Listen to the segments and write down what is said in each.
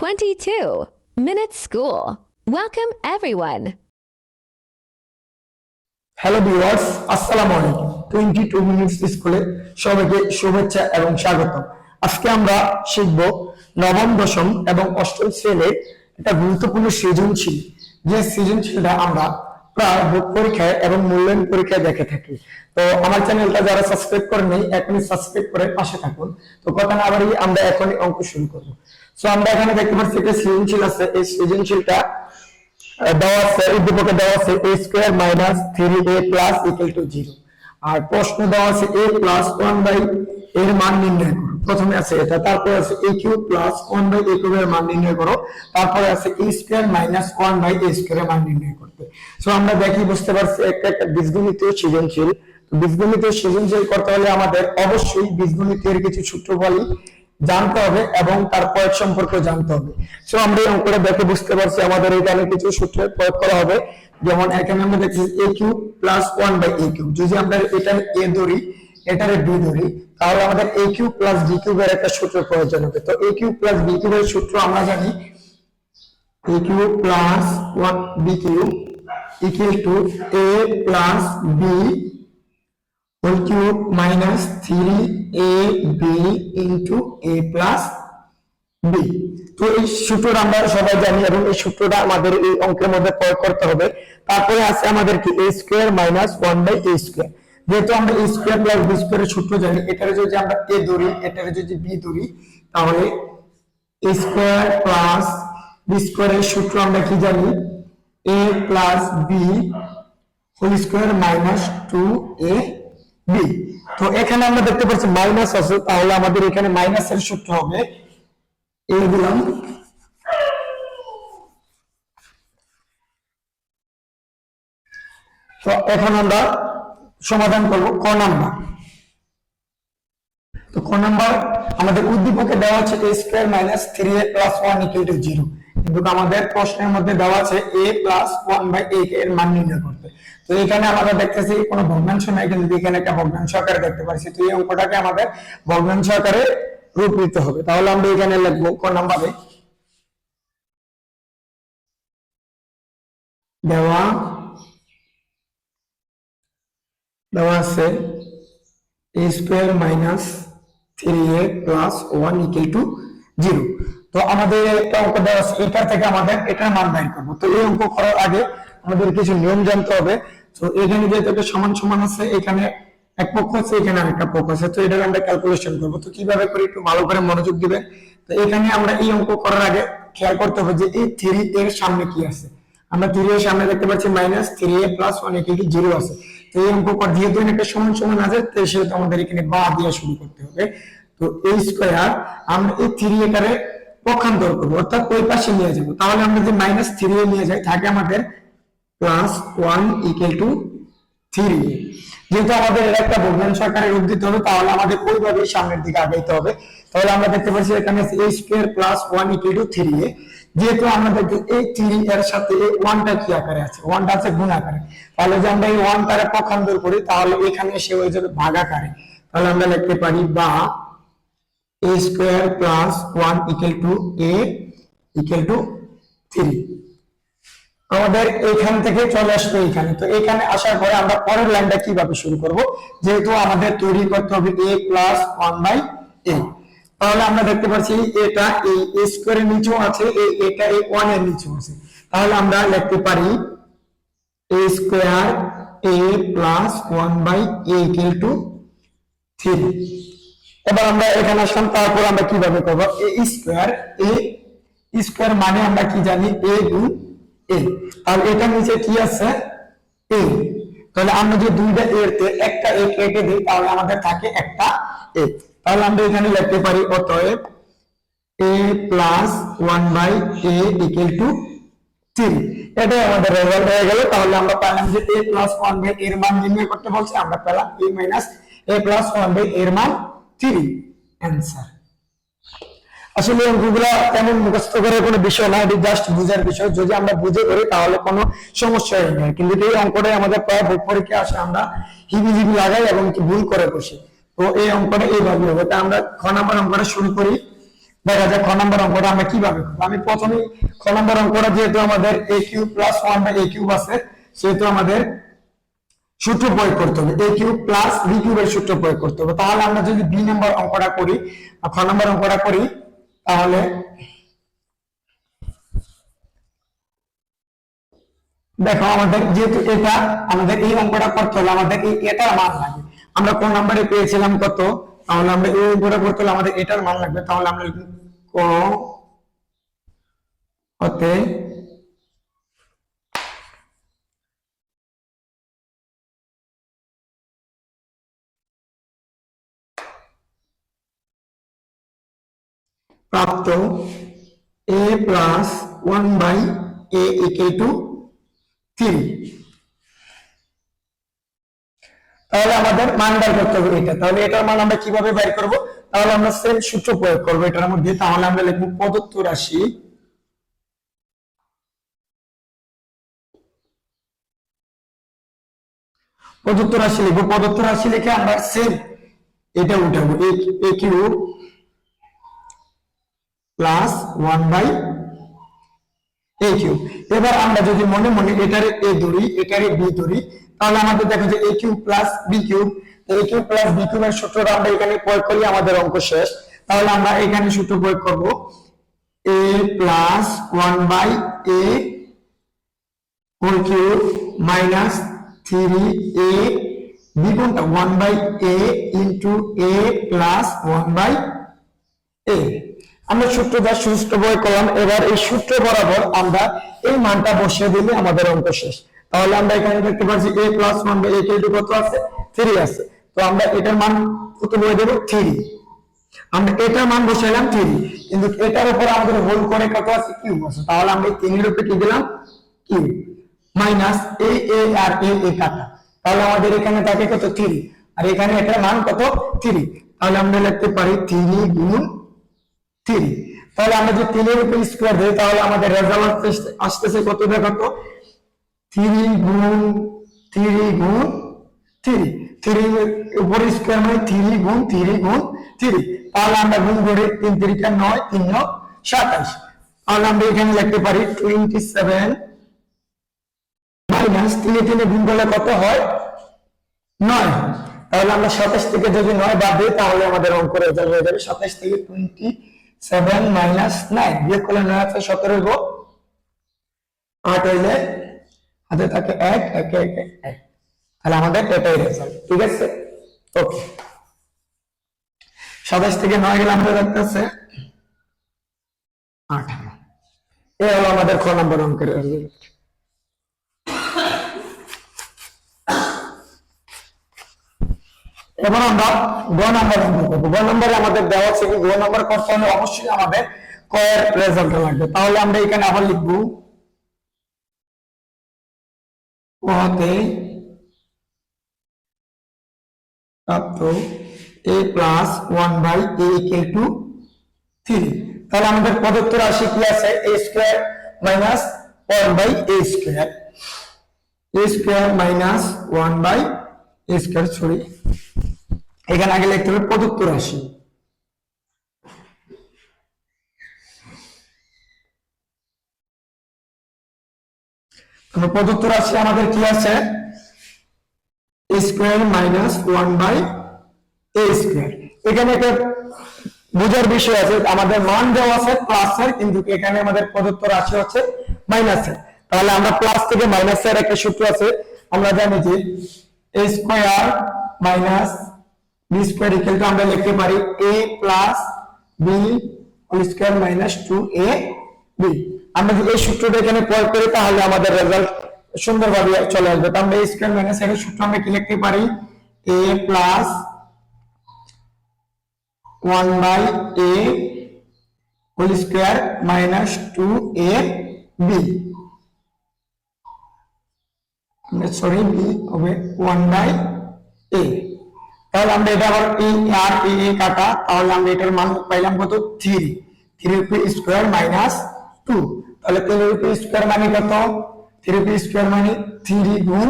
22. Minute School. Welcome, everyone. Hello viewers আসসালামু আলাইকুম twenty two minutes স্কুলে সবাইকে শুভেচ্ছা এবং স্বাগত আজকে আমরা শিখব নবম দশম এবং অষ্টম শ্রেণির একটা গুরুত্বপূর্ণ সৃজনশীল। যে সৃজনশীলটা আমরা প্রায় বোর্ড পরীক্ষায় এবং মূল্যায়ন পরীক্ষায় দেখে থাকি। তো আমার চ্যানেলটা যারা সাবস্ক্রাইব করে নেই এখনই সাবস্ক্রাইব করে পাশে থাকুন। তো কথা না আমরা এখনই অঙ্ক শুরু করব। তো আমরা এখানে দেখতে পাচ্ছি একটা সৃজনশীল আছে। এই সৃজনশীলটা দেওয়া আছে দেওয়া আছে a square minus three A plus equal to zero আর প্রশ্ন দেওয়া আছে a প্লাস ওয়ান বাই এর মান নির্ণয় করো। প্রথমে আছে এটা, তারপরে আছে a cube plus one by A কিউবের মান নির্ণয় করো। তারপরে আছে a square minus one by A মান নির্ণয় করতে। সো আমরা দেখি, বুঝতে পারছি, একটা একটা বীজগণিতীয় সৃজনশীল। তো বীজগণিতীয় সৃজনশীল করতে হলে আমাদের অবশ্যই বীজগণিতের কিছু সূত্রবলী জানতে হবে এবং তার প্রয়োগ সম্পর্কে জানতে হবে। সো আমরা এই অঙ্কটা দেখে বুঝতে পারছি আমাদের এখানে কিছু সূত্রের প্রয়োগ করা হবে। যেমন এখানে আমরা দেখছি A cube plus one by A cube যদি আমরা এটা এ ধরি, এটারে বি ধরি, তাহলে আমাদের এ কিউব প্লাস বি কিউবের একটা সূত্র প্রয়োজন হবে। তো এ কিউব প্লাস বি কিউবের সূত্র আমরা জানি A cube plus one B cube equal to A plus B whole cube minus three A B into A plus B তো এই সূত্রটা আমরা সবাই জানি এবং এই সূত্রটা আমাদের এই অঙ্কের মধ্যে প্রয়োগ করতে হবে। তারপরে আছে আমাদের কি A square minus one by A square যেহেতু আমরা এ স্কোয়ার প্লাস বি স্কোয়ারের সূত্র জানি এটারে যদি আমরা এ ধরি এটারে যদি বি ধরি, তাহলে এ স্কোয়ার প্লাস বি স্কোয়ারের সূত্র আমরা কি জানি? A plus B whole square minus two A B তো এখানে আমরা দেখতে পাচ্ছি মাইনাস আছে, তাহলে আমাদের এখানে মাইনাসের সূত্র হবে এ দিলাম তো এখন আমরা সমাধান করব ক নাম্বার। তো ক নাম্বার আমাদের উদ্দীপকে দেওয়া আছে A square minus three A plus one equal to zero কিন্তু আমাদের প্রশ্নের মধ্যে দেওয়া আছে A plus one by A এর মান নির্ণয় করতে। তো এখানে আমরা দেখতেছি কোনো ভগ্নাংশ নাই, কিন্তু এখানে একটা ভগ্নাংশ আকারে দেখতে পাচ্ছি। তো এই অঙ্কটাকে আমাদের ভগ্নাংশ আকারে রূপ নিতে হবে। তাহলে আমরা এখানে লিখব ক নাম্বারে দেওয়া দেওয়া আছে A square minus three A plus one equal to zero তো আমাদের একটা অঙ্ক দেওয়া এটার থেকে আমাদের এটার মান বের করব। তো এই অঙ্ক করার আগে আমাদের কিছু নিয়ম জানতে হবে। তো এখানে যেহেতু একটা সমান সমান আছে, এখানে এক পক্ষ আছে, এখানে আরেকটা পক্ষ আছে, তো এটার আমরা ক্যালকুলেশন করব। তো কীভাবে করি একটু ভালো করে মনোযোগ দিবেন তো এখানে আমরা এই অঙ্ক করার আগে খেয়াল করতে হবে যে এই থ্রি এর সামনে কি আছে। আমরা থ্রি এর সামনে দেখতে পাচ্ছি minus three A plus one equal to zero আছে। তো এই অঙ্ক কর, যেহেতু একটা সমান সমান আছে, তো সেহেতু আমাদের এখানে বা দিয়ে শুরু করতে হবে। তো এই স্কোয়ার আমরা এই থ্রি এটারে পক্ষান্তর করব, অর্থাৎ ওই পাশে নিয়ে যাব। তাহলে আমরা যে মাইনাস থ্রি এ নিয়ে যাই, থাকে আমাদের plus one equal to three যেহেতু আমাদের এর একটা ভগ্নাংশ আকারে রূপ দিতে হবে, তাহলে আমাদের ওইভাবেই সামনের দিকে আগাইতে হবে। তাহলে আমরা দেখতে পাচ্ছি এখানে A square plus one equal to three A. যেহেতু দেখি এই থ্রি এর সাথে এই ওয়ানটা কি আকারে আছে? ওয়ানটা আছে গুণ আকারে। তাহলে যে আমরা এই ওয়ানটারে পক্ষান্তর করি, তাহলে এখানে এসে হয়ে যাবে ভাগ আকারে তাহলে আমরা লিখতে পারি বা A square plus one equal to A equal to three আমাদের এখান থেকে চলে আসবে এখানে। তো এখানে আসার পরে আমরা পরের লাইনটা কীভাবে শুরু করব? যেহেতু আমাদের তৈরি করতে হবে A plus one by A তাহলে আমরা দেখতে পাচ্ছি এটা এই এ স্কোয়ারের নিচেও আছে, এই এটা এই ওয়ানের নিচেও আছে। তাহলে আমরা লিখতে পারি A square A plus one by A equal to three এবার আমরা এখানে আসলাম, তারপর আমরা কীভাবে করব? এ স্কোয়ার এ স্কোয়ার মানে আমরা কি জানি? এ গুণ এ। আর এটা নিচে কি আছে? এ। তাহলে আমরা যে দুইটা এর একটা এ কেটে দিই, তাহলে আমাদের থাকে একটা এ। তাহলে আমরা এখানে লিখতে পারি, অতএব A plus one by A equal to three এটাই আমাদের রেজাল্ট হয়ে গেল। তাহলে আমরা পেলাম যে এ প্লাস ওয়ান বাই এর মান নির্ণয় করতে বলছে, আমরা পেলাম A minus A plus one by এর মান থ্রি অ্যান্সার আসলে অঙ্কগুলো তেমন মুখস্থ করার কোনো বিষয় না, এটি জাস্ট বুঝার বিষয়। যদি আমরা বুঝে করি, তাহলে কোনো সমস্যা হয় না কিন্তু এই অঙ্কটাই আমাদের প্রায় বোর্ড পরীক্ষা আসে। আমরা হিবি হিবি লাগাই এবং ভুল করে বসি। তো এই অঙ্কটা এইভাবে হবে। তা আমরা খ নাম্বার অঙ্কটা শুরু করি। দেখা যায় খ নম্বর অঙ্কটা আমরা কীভাবে করব। আমি প্রথমে খ নম্বর অঙ্কটা যেহেতু আমাদের A cube plus one by A cube আছে, সেহেতু আমাদের সূত্র প্রয়োগ করতে হবে। এ কিউব প্লাস বি কিউবের সূত্র প্রয়োগ করতে হবে। তাহলে আমরা যদি বি নম্বর অঙ্কটা করি খ নম্বর অঙ্কটা করি, তাহলে দেখো আমাদের যেহেতু এটা, আমাদের এই অঙ্কটা করতে হলে আমাদের এই এটার মান লাগে। আমরা কোন নাম্বারে পেয়েছিলাম কত? তাহলে আমরা এই অঙ্কটা করতে হলে আমাদের এটার মান লাগবে। তাহলে আমরা ক হতে প্রাপ্ত A plus one by A equal to three তাহলে আমাদের মান বের করতে হবে এটা। তাহলে এটার মান আমরা কীভাবে বের করব? তাহলে আমরা সেম সূত্র প্রয়োগ এটার মধ্যে। তাহলে আমরা লিখব প্রদত্ত রাশি প্রদত্ত রাশি লিখব। প্রদত্ত রাশি লিখে আমরা সেম এটা উঠাবো A plus one by A cube এবার আমরা যদি মনে মনে এটারে এ ধরি, এটারে বি ধরি, তাহলে আমাদের দেখো যে A cube plus B cube A cube plus B কিউবের সূত্রটা আমরা এখানে প্রয়োগ করি, আমাদের অঙ্ক শেষ। তাহলে আমরা এখানে সূত্র প্রয়োগ করব। A plus one by A whole cube minus three A B কোনটা one by A into A plus one by A আমরা সূত্রটা সুস্থ বই করলাম এবার এই সূত্র বরাবর আমরা এই মানটা বসিয়ে দিলে আমাদের অঙ্ক শেষ। তাহলে আমরা এখানে দেখতে পাচ্ছি A plus one by A কেটু কত আছে? থ্রি আছে। তো আমরা এটার মান কত বলে দেবো? থ্রি আমরা এটার মান বসাইলাম থ্রি কিন্তু এটার উপর আমাদের হোল করে কত আছে? কিউ আছে। তাহলে আমরা তিনের উপরে কি দিলাম? কিউ মাইনাস এ এ আর এ এ কাটা। তাহলে আমাদের এখানে থাকে কত? থ্রি আর এখানে এটার মান কত? থ্রি তাহলে আমরা লিখতে পারি থ্রি গুণ থ্রি তাহলে আমরা যে তিনের উপর স্কোয়ার দিই তাহলে আমাদের রেজাল্ট আসতেছে কত দেখো গুণ গুণ উপর মানে গুণ গুণ তাহলে আমরা গুণ করে তিন তিরিকা নয়, তিন নয় সাতাইশ তাহলে আমরা এখানে লিখতে পারি টোয়েন্টি সেভেন গুণ করলে কত হয়? নয়। তাহলে আমরা সাতাশ থেকে যদি নয় বাদ দিই, তাহলে আমাদের অঙ্ক রেজাল্ট হয়ে যাবে সাতাশ থেকে টোয়েন্টি সেভেন মাইনাস নাইন বিয়োগ করলে নয় আছে সতেরো গো আট হইলে হাতে থাকে এক, একে একে, এক। তাহলে আমাদের এটাই রেজাল্ট ঠিক আছে? ওকে সাতাশ থেকে নয় গেলে আমাদের দেখতেছে আঠারো। এ হলো আমাদের খ নম্বর অঙ্কের রেজাল্ট এবার আমরা গ নাম্বার অঙ্ক করব। গ নাম্বারে আমাদের দেওয়া আছে কি? গ নাম্বার করতে হলে অবশ্যই আমাদের কয়ের রেজাল্ট লাগবে। তাহলে আমরা এখানে আবার লিখব। কতে প্রাপ্ত A plus one by A equal to three তাহলে আমাদের প্রদত্ত রাশি কি আছে A square minus one by A square A square minus one by A square sorry এখানে আগে লিখতে হবে প্রদত্ত রাশি প্রদত্ত রাশি আমাদের কি আছে? A square minus one by A square এখানে একটা বোঝার বিষয় আছে, আমাদের মান দেওয়া আছে প্লাসের কিন্তু এখানে আমাদের প্রদত্ত রাশি হচ্ছে মাইনাসের তাহলে আমরা প্লাস থেকে মাইনাসের একটা সূত্র আছে। আমরা জানি যে a square minus b square equal to আমরা লিখতে পারি a plus b whole square minus two a b আমরা যদি এই সূত্রটা এখানে প্রয়োগ করি তাহলে আমাদের রেজাল্ট সুন্দরভাবে চলে আসবে তো আমরা এ স্কোয়ার মাইনাস এর সূত্র আমরা কি লিখতে পারি a plus one by a whole square minus two a b sorry b হবে ওয়ান বাই এ তাহলে আমরা এটা আবার ই আর এ এ কাটা, তাহলে আমরা এটার মান পাইলাম কত? Three three p square minus two তাহলে তিন পি স্কোয়ার মানে কত? থ্রি পি স্কোয়ার মানে থ্রি গুণ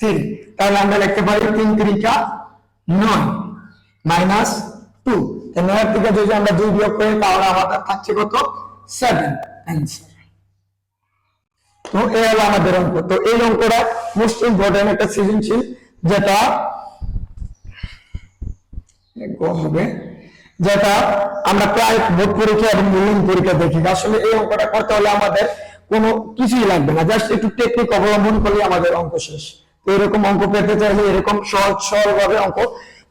থ্রি তাহলে আমরা লিখতে পারি তিন তিরিকা নয় মাইনাস টু নয়ের থেকে যদি আমরা দুই বিয়োগ করি, তাহলে আমাদের থাকছে কত? সেভেন অ্যান্সার তো এই হলো আমাদের অঙ্ক। তো এই অঙ্কটা মোস্ট ইম্পর্টেন্ট একটা সৃজনশীল, যেটা কম হবে। যেটা আমরা প্রায় বোর্ড পরীক্ষা এবং মূল্যায়ন পরীক্ষা দেখি। আসলে এই অঙ্কটা করতে হলে আমাদের কোনো কিছুই লাগবে না। জাস্ট একটু টেকনিক অবলম্বন করলে আমাদের অঙ্ক শেষ। এরকম অঙ্ক পেতে চাইলে এরকম সহজ সরল ভাবে অঙ্ক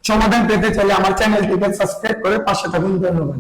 সমাধান পেতে চাইলে আমার চ্যানেলটিকে সাবস্ক্রাইব করে পাশে থাকুন। ধন্যবাদ।